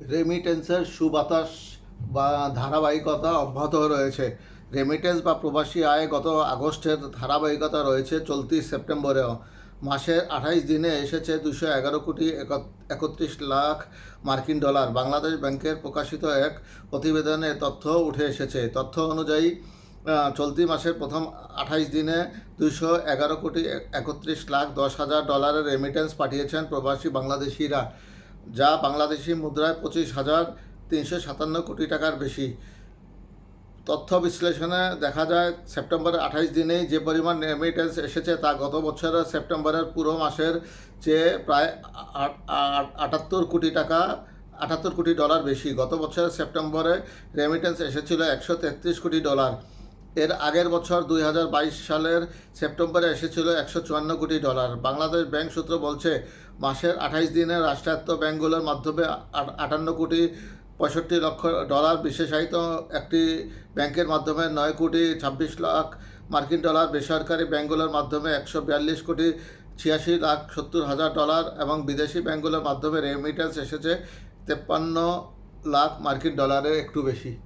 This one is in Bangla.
রেমিটেন্সের সুবাতাস বা ধারাবাহিকতা অব্যাহত রয়েছে। রেমিটেন্স বা প্রবাসী আয় গত আগস্টের ধারাবাহিকতা রয়েছে চলতি সেপ্টেম্বরেও। মাসের আঠাইশ দিনে এসেছে দুশো এগারো কোটি একত- একত্রিশ লাখ মার্কিন ডলার। বাংলাদেশ ব্যাংকের প্রকাশিত এক প্রতিবেদনে তথ্য উঠে এসেছে। তথ্য অনুযায়ী চলতি মাসের প্রথম আঠাইশ দিনে দুশো এগারো কোটি একত্রিশ লাখ দশ হাজার ডলারের রেমিটেন্স পাঠিয়েছেন প্রবাসী বাংলাদেশিরা। যা বাংলাদেশি মুদ্রায় পঁচিশ হাজার তিনশো সাতান্ন কোটি টাকার বেশি। তথ্য বিশ্লেষণে দেখা যায়, সেপ্টেম্বরের আঠাইশ দিনেই যে পরিমাণ রেমিটেন্স এসেছে তা গত বছরের সেপ্টেম্বরের পুরো মাসের চেয়ে প্রায় আট- আট- আটাত্তর কোটি টাকা, আটাত্তর কোটি ডলার বেশি। গত বছরের সেপ্টেম্বরে রেমিটেন্স এসেছিল একশো তেত্রিশ কোটি ডলার। এর আগের বছর দুই হাজার বাইশ সালের সেপ্টেম্বরে এসেছিল একশো চুয়ান্ন কোটি ডলার। বাংলাদেশ ব্যাংক সূত্র বলছে, মাসের আঠাইশ দিনে রাষ্ট্রায়ত্ত ব্যাংকগুলোর মাধ্যমে আট- আটান্ন কোটি পঁয়ষট্টি লক্ষ ডলার বিশেষায়িত একটি ব্যাংকের মাধ্যমে নয় কোটি ছাব্বিশ লাখ মার্কিন ডলার, বেসরকারি ব্যাংকগুলোর মাধ্যমে একশো বিয়াল্লিশ কোটি ছিয়াশি লাখ সত্তর হাজার ডলার এবং বিদেশি ব্যাংকগুলোর মাধ্যমে রেমিটেন্স এসেছে তেপ্পান্ন লাখ মার্কিন ডলারের একটু বেশি।